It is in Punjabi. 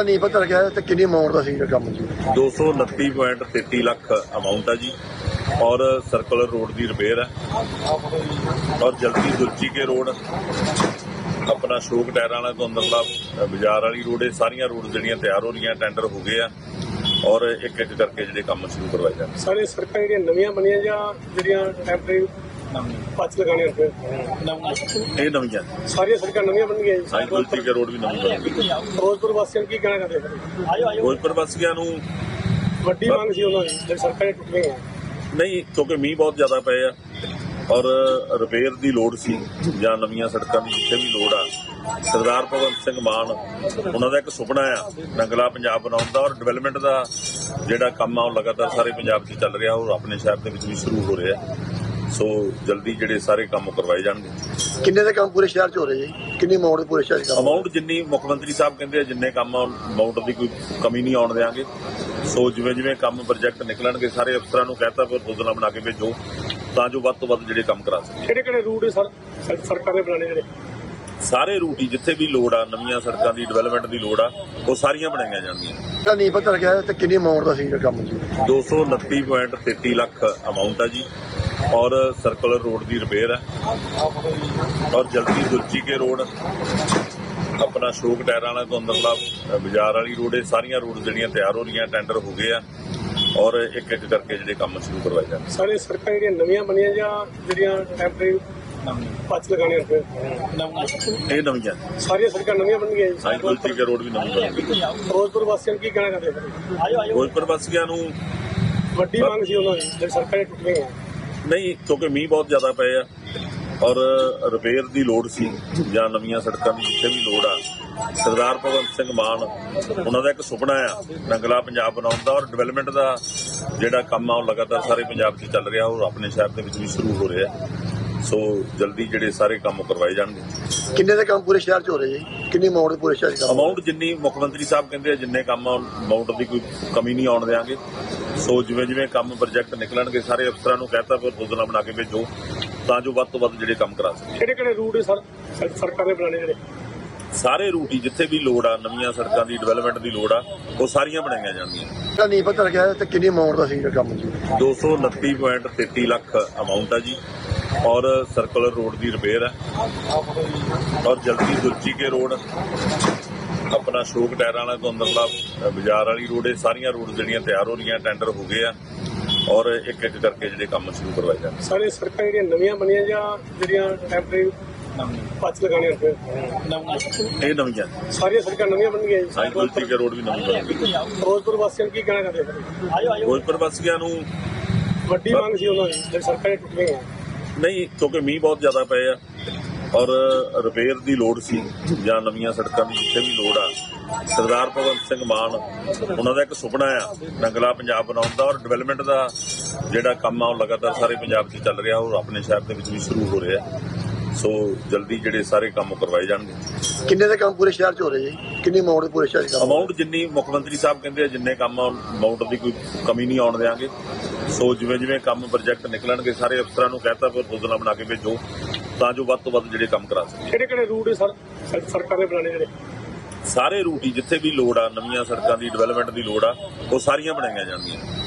ਤਾਂ ਨਹੀਂ ਪਤਾ ਲੱਗਿਆ ਤੇ ਕਿੰਨੀ ਅਮਾਉਂਟ ਦਾ ਸੀ ਜਿਹੜਾ ਕੰਮ ਜੀ। 229.33 ਲੱਖ ਅਮਾਉਂਟ ਹੈ ਜੀ ਔਰ ਸਰਕੂਲਰ ਰੋਡ ਦੀ ਰਿਪੇਅਰ ਹੈ ਔਰ ਜਲਦੀ ਦੁਲਚੀ ਕੇ ਰੋਡ ਆਪਣਾ ਸ਼ੋਕ ਟਾਇਰਾਂ ਵਾਲਾ ਤੋਂ ਅੰਦਰਲਾ ਬਾਜ਼ਾਰ ਵਾਲੀ ਰੋਡ ਇਹ ਸਾਰੀਆਂ ਰੋਡ ਜਿਹੜੀਆਂ ਤਿਆਰ ਹੋ ਰਹੀਆਂ ਟੈਂਡਰ ਹੋ ਗਏ ਆ। ਔਰ ਇੱਕ ਇੱਕ ਕਰਕੇ ਜਿਹੜੇ ਕੰਮ ਸ਼ੁਰੂ ਕਰਵਾਏ ਜਾਣ ਸਾਰੇ ਸੜਕਾਂ ਜਿਹੜੀਆਂ ਨਵੀਆਂ ਬਣੀਆਂ ਜਾਂ ਜਿਹੜੀਆਂ ਟੈਂਪਰੇਰੀ ਪੱਚ ਲਗਾਣੇ ਰੱਖੇ ਇਹ ਨਵੀਆਂ। ਸਾਰੀਆਂ ਸੜਕਾਂ ਨਵੀਆਂ ਬਣੀਆਂ ਜੀ। ਸਾਈਂ ਦੁਲਚੀ ਕੇ ਰੋਡ ਵੀ ਨਵੀਂ ਬਣੇਗੀ ਫਿਰੋਜ਼ਪੁਰ ਵਾਸੀਆਂ ਨੂੰ ਕੀ ਕਹਿਣਾ ਚਾਹੁੰਦੇ ਫਿਰ ਫਿਰੋਜ਼ਪੁਰ ਵਾਸੀਆਂ ਨੂੰ ਵੱਡੀ ਮੰਗ ਸੀ ਉਹਨਾਂ ਦੀ ਜਿਹੜੀ ਸੜਕਾਂ ਟੁੱਟ ਗਈਆਂ। ਨਹੀਂ ਕਿਉਂਕਿ ਮੀਂਹ ਬਹੁਤ ਜ਼ਿਆਦਾ ਪਏ ਆ ਔਰ ਰਿਪੇਅਰ ਦੀ ਲੋੜ ਸੀ ਜਾਂ ਨਵੀਆਂ ਸੜਕਾਂ ਦੀ ਜਿੱਥੇ ਵੀ ਲੋੜ ਆ। ਸਰਦਾਰ ਭਗਵੰਤ ਸਿੰਘ ਮਾਨ ਉਹਨਾਂ ਦਾ ਇੱਕ ਸੁਪਨਾ ਆ ਰੰਗਲਾ ਪੰਜਾਬ ਬਣਾਉਣ ਦਾ ਔਰ ਡਿਵੈਲਪਮੈਂਟ ਦਾ ਜਿਹੜਾ ਕੰਮ ਆ ਉਹ ਲਗਾਤਾਰ ਸਾਰੇ ਪੰਜਾਬ 'ਚ ਚੱਲ ਰਿਹਾ ਉਹ ਆਪਣੇ ਸ਼ਹਿਰ ਦੇ ਵਿੱਚ ਵੀ ਸ਼ੁਰੂ ਹੋ ਰਿਹਾ। ਸੋ ਜਲਦੀ ਜਿਹੜੇ ਸਾਰੇ ਕੰਮ ਕਰਵਾਏ ਜਾਣਗੇ। ਕਿੰਨੇ ਦੇ ਕੰਮ ਪੂਰੇ ਸ਼ਹਿਰ ਚ ਹੋ ਰਹੇ ਜੀ? ਕਿੰਨੀ ਅਮਾਉਂਟ ਪੂਰੇ ਸ਼ਹਿਰ ਚ ਕੰਮ ਅਮਾਉਂਟ ਜਿੰਨੀ ਮੁੱਖ ਮੰਤਰੀ ਸਾਹਿਬ ਕਹਿੰਦੇ ਆ ਜਿੰਨੇ ਕੰਮ ਅਮਾਉਂਟ ਦੀ ਕੋਈ ਕਮੀ ਨਹੀਂ ਆਉਣ ਦੇਾਂਗੇ ਸੋ ਜਿਵੇਂ ਜਿਵੇਂ ਕੰਮ ਪ੍ਰੋਜੈਕਟ ਨਿਕਲਣਗੇ ਸਾਰੇ ਅਫਸਰਾਂ ਨੂੰ ਕਹਤਾ ਫਿਰ ਯੋਜਨਾ ਬਣਾ ਕੇ ਭੇਜੋ ਤਾਂ ਜੋ ਵੱਧ ਤੋਂ ਵੱਧ ਜਿਹੜੇ ਕੰਮ ਕਰਾ ਸਕਣ। ਕਿਹੜੇ ਕਿਹੜੇ ਰੂਟ ਸਰ ਸਰ- ਸਰਕਾਰ ਨੇ ਬਣਾਣੇ ਜਿਹੜੇ? ਸਾਰੇ ਰੂਟ ਹੀ ਜਿੱਥੇ ਵੀ ਲੋੜ ਆ ਨਵੀਆਂ ਸੜਕਾਂ ਦੀ ਡਿਵੈਲਪਮੈਂਟ ਦੀ ਲੋੜ ਆ ਉਹ ਸਾਰੀਆਂ ਬਣਾਈਆਂ ਜਾਣਗੀਆਂ। ਤਾਂ ਨਹੀਂ ਪਤਾ ਲੱਗਿਆ ਤੇ ਕਿੰਨੀ ਅਮਾਉਂਟ ਦਾ ਸੀ ਕੰਮ ਜੀ? 229.33 ਲੱਖ ਅਮਾਉਂਟ ਹੈ ਜੀ। ਔਰ ਸਰਕੂਲਰ ਰੋਡ ਦੀ ਰਿਪੇਅਰ ਹੈ। ਔਰ ਜਲਦੀ ਦੁਲਚੀ ਕੇ ਰੋਡ ਆਪਣਾ ਸ਼ੋਕ ਟਾਇਰਾਂ ਵਾਲਾ ਤੋਂ ਅੰਦਰਲਾ ਬਾਜ਼ਾਰ ਵਾਲੀ ਰੋਡ ਇਹ ਸਾਰੀਆਂ ਰੋਡ ਜਿਹੜੀਆਂ ਤਿਆਰ ਹੋ ਰਹੀਆਂ ਟੈਂਡਰ ਹੋ ਗਏ ਆ। ਔਰ ਇੱਕ ਇੱਕ ਕਰਕੇ ਜਿਹੜੇ ਕੰਮ ਸ਼ੁਰੂ ਕਰਵਾਏ ਜਾਣ ਸਾਰੇ ਸੜਕਾਂ ਜਿਹੜੀਆਂ ਨਵੀਆਂ ਬਣੀਆਂ ਜਾਂ ਜਿਹੜੀਆਂ ਟੈਂਪਰੇਰੀ ਪੱਚ ਲਗਾਣੇ ਰੱਖੇ ਇਹ ਨਵੀਆਂ। ਸਾਰੀਆਂ ਸੜਕਾਂ ਨਵੀਆਂ ਬਣੀਆਂ ਜੀ। ਸਾਈਂ ਦੁਲਚੀ ਕੇ ਰੋਡ ਵੀ ਨਵੀਂ ਬਣੇਗੀ ਫਿਰੋਜ਼ਪੁਰ ਵਾਸੀਆਂ ਨੂੰ ਕੀ ਕਹਿਣਾ ਚਾਹੁੰਦੇ ਫਿਰ ਫਿਰੋਜ਼ਪੁਰ ਵਾਸੀਆਂ ਨੂੰ ਵੱਡੀ ਮੰਗ ਸੀ ਉਹਨਾਂ ਦੀ ਜਿਹੜੀ ਸੜਕਾਂ ਟੁੱਟ ਗਈਆਂ। ਨਹੀਂ, ਕਿਉਂਕਿ ਮੀਂਹ ਬਹੁਤ ਜ਼ਿਆਦਾ ਪਏ ਆ ਔਰ ਰਿਪੇਅਰ ਦੀ ਲੋੜ ਸੀ ਜਾਂ ਨਵੀਆਂ ਸੜਕਾਂ ਦੀ ਜਿੱਥੇ ਵੀ ਲੋੜ ਆ, ਸਰਦਾਰ ਭਗਵੰਤ ਸਿੰਘ ਮਾਨ, ਉਹਨਾਂ ਦਾ ਇੱਕ ਸੁਪਨਾ ਆ, ਨੰਗਲਾ ਪੰਜਾਬ ਬਣਾਉਣ ਦਾ ਔਰ ਡਿਵੈਲਪਮੈਂਟ ਦਾ ਜਿਹੜਾ ਕੰਮ ਆ, ਉਹ ਲਗਾਤਾਰ ਸਾਰੇ ਪੰਜਾਬ 'ਚ ਚੱਲ ਰਿਹਾ ਔਰ ਆਪਣੇ ਸ਼ਹਿਰ ਦੇ ਵਿੱਚ ਵੀ ਸ਼ੁਰੂ ਹੋ ਰਿਹਾ। ਸੋ ਜਲਦੀ ਜਿਹੜੇ ਸਾਰੇ ਕੰਮ ਕਰਵਾਏ ਜਾਣਗੇ। ਕਿੰਨੇ ਦੇ ਕੰਮ ਪੂਰੇ ਸ਼ਹਿਰ ਚ ਹੋ ਰਹੇ ਜੀ? ਕਿੰਨੀ ਅਮਾਉਂਟ ਪੂਰੇ ਸ਼ਹਿਰ ਚ ਅਮਾਉਂਟ ਜਿੰਨੀ ਮੁੱਖ ਮੰਤਰੀ ਸਾਹਿਬ ਕਹਿੰਦੇ ਆ ਜਿੰਨੇ ਕੰਮ ਅਮਾਉਂਟ ਦੀ ਕੋਈ ਕਮੀ ਨਹੀਂ ਆਉਣ ਦੇਾਂਗੇ ਸੋ ਜਿਵੇਂ ਜਿਵੇਂ ਕੰਮ ਪ੍ਰੋਜੈਕਟ ਨਿਕਲਣਗੇ ਸਾਰੇ ਅਫਸਰਾਂ ਨੂੰ ਕਹਤਾ ਫਿਰ ਯੋਜਨਾ ਬਣਾ ਕੇ ਭੇਜੋ ਤਾਂ ਜੋ ਵੱਧ ਤੋਂ ਵੱਧ ਜਿਹੜੇ ਕੰਮ ਕਰਾ ਸਕਣ ਕਿਹੜੇ ਕਿਹੜੇ ਰੂਟ ਸਰ? ਸਰ- ਸਰਕਾਰ ਨੇ ਬਣਾਣੇ ਜਿਹੜੇ? ਸਾਰੇ ਰੂਟ ਹੀ ਜਿੱਥੇ ਵੀ ਲੋੜ ਆ ਨਵੀਆਂ ਸੜਕਾਂ ਦੀ ਡਿਵੈਲਪਮੈਂਟ ਦੀ ਲੋੜ ਆ ਉਹ ਸਾਰੀਆਂ ਬਣਾਈਆਂ ਜਾਣਗੀਆਂ। ਤਾਂ ਨਹੀਂ ਪਤਾ ਲੱਗਿਆ ਤੇ ਕਿੰਨੀ ਅਮਾਉਂਟ ਦਾ ਸੀ ਜਿਹੜਾ ਕੰਮ ਜੀ? 229.33 ਲੱਖ ਅਮਾਉਂਟ ਹੈ ਜੀ। ਔਰ ਸਰਕੂਲਰ ਰੋਡ ਦੀ ਰਿਪੇਅਰ ਹੈ। ਔਰ ਜਲਦੀ ਦੁਲਚੀ ਕੇ ਰੋਡ ਆਪਣਾ ਸ਼ੋਕ ਟਾਇਰਾਂ ਵਾਲਾ ਤੋਂ ਅੰਦਰਲਾ ਬਾਜ਼ਾਰ ਵਾਲੀ ਰੋਡ ਇਹ ਸਾਰੀਆਂ ਰੋਡ ਜਿਹੜੀਆਂ ਤਿਆਰ ਹੋ ਰਹੀਆਂ ਟੈਂਡਰ ਹੋ ਗਏ ਆ। ਔਰ ਇੱਕ ਇੱਕ ਕਰਕੇ ਜਿਹੜੇ ਕੰਮ ਸ਼ੁਰੂ ਕਰਵਾਏ ਜਾਣ ਸਾਰੇ ਸੜਕਾਂ ਜਿਹੜੀਆਂ ਨਵੀਆਂ ਬਣੀਆਂ ਜਾਂ ਜਿਹੜੀਆਂ ਟੈਂਪਰੇਰੀ ਪੱਚ ਲਗਾਣੇ ਰੱਖੇ ਇਹ ਨਵੀਆਂ। ਸਾਰੀਆਂ ਸੜਕਾਂ ਨਵੀਆਂ ਬਣੀਆਂ ਜੀ। ਸਾਈਂ ਦੁਲਚੀ ਕੇ ਰੋਡ ਵੀ ਨਵੀਂ ਬਣੇਗੀ ਫਿਰੋਜ਼ਪੁਰ ਵਾਸੀਆਂ ਨੂੰ ਕੀ ਕਹਿਣਾ ਚਾਹੁੰਦੇ ਫਿਰ ਫਿਰੋਜ਼ਪੁਰ ਵਾਸੀਆਂ ਨੂੰ ਵੱਡੀ ਮੰਗ ਸੀ ਉਹਨਾਂ ਦੀ ਸੜਕਾਂ ਟੁੱਟ ਗਈਆਂ। ਨਹੀਂ, ਕਿਉਂਕਿ ਮੀਂਹ ਬਹੁਤ ਜ਼ਿਆਦਾ ਪਏ ਆ ਔਰ ਰਿਪੇਅਰ ਦੀ ਲੋੜ ਸੀ ਜਾਂ ਨਵੀਆਂ ਸੜਕਾਂ ਦੀ ਜਿੱਥੇ ਵੀ ਲੋੜ ਆ। ਸਰਦਾਰ ਭਗਵੰਤ ਸਿੰਘ ਮਾਨ, ਉਹਨਾਂ ਦਾ ਇੱਕ ਸੁਪਨਾ ਆ ਰੰਗਲਾ ਪੰਜਾਬ ਬਣਾਉਣ ਦਾ ਔਰ ਡਿਵੈਲਪਮੈਂਟ ਦਾ ਜਿਹੜਾ ਕੰਮ ਆ, ਉਹ ਲਗਾਤਾਰ ਸਾਰੇ ਪੰਜਾਬ 'ਚ ਚੱਲ ਰਿਹਾ, ਉਹ ਆਪਣੇ ਸ਼ਹਿਰ ਦੇ ਵਿੱਚ ਵੀ ਸ਼ੁਰੂ ਹੋ ਰਿਹਾ। ਸੋ ਜਲਦੀ ਜਿਹੜੇ ਸਾਰੇ ਕੰਮ ਕਰਵਾਏ ਜਾਣਗੇ। ਕਿੰਨੇ ਦੇ ਕੰਮ ਪੂਰੇ ਸ਼ਹਿਰ ਚ ਹੋ ਰਹੇ ਜੀ? ਕਿੰਨੀ ਅਮਾਉਂਟ ਪੂਰੇ ਸ਼ਹਿਰ ਚ ਕੰਮ ਅਮਾਉਂਟ ਜਿੰਨੀ ਮੁੱਖ ਮੰਤਰੀ ਸਾਹਿਬ ਕਹਿੰਦੇ ਆ ਜਿੰਨੇ ਕੰਮ ਅਮਾਉਂਟ ਦੀ ਕੋਈ ਕਮੀ ਨਹੀਂ ਆਉਣ ਦੇਾਂਗੇ ਸੋ ਜਿਵੇਂ ਜਿਵੇਂ ਕੰਮ ਪ੍ਰੋਜੈਕਟ ਨਿਕਲਣਗੇ ਸਾਰੇ ਅਫਸਰਾਂ ਨੂੰ ਕਹਤਾ ਫਿਰ ਯੋਜਨਾ ਬਣਾ ਕੇ ਭੇਜੋ ਤਾਂ ਜੋ ਵੱਧ ਤੋਂ ਵੱਧ ਜਿਹੜੇ ਕੰਮ ਕਰਾ ਸਕਣ। ਕਿਹੜੇ ਕਿਹੜੇ ਰੂਟ ਸਰ? ਸਰ- ਸਰਕਾਰ ਨੇ ਬਣਾਣੇ ਜਿਹੜੇ? ਸਾਰੇ ਰੂਟ ਹੀ ਜਿੱਥੇ ਵੀ ਲੋੜ ਆ ਨਵੀਆਂ ਸੜਕਾਂ ਦੀ ਡਿਵੈਲਪਮੈਂਟ ਦੀ ਲੋੜ ਆ ਉਹ ਸਾਰੀਆਂ ਬਣਾਈਆਂ ਜਾਣਗੀਆਂ।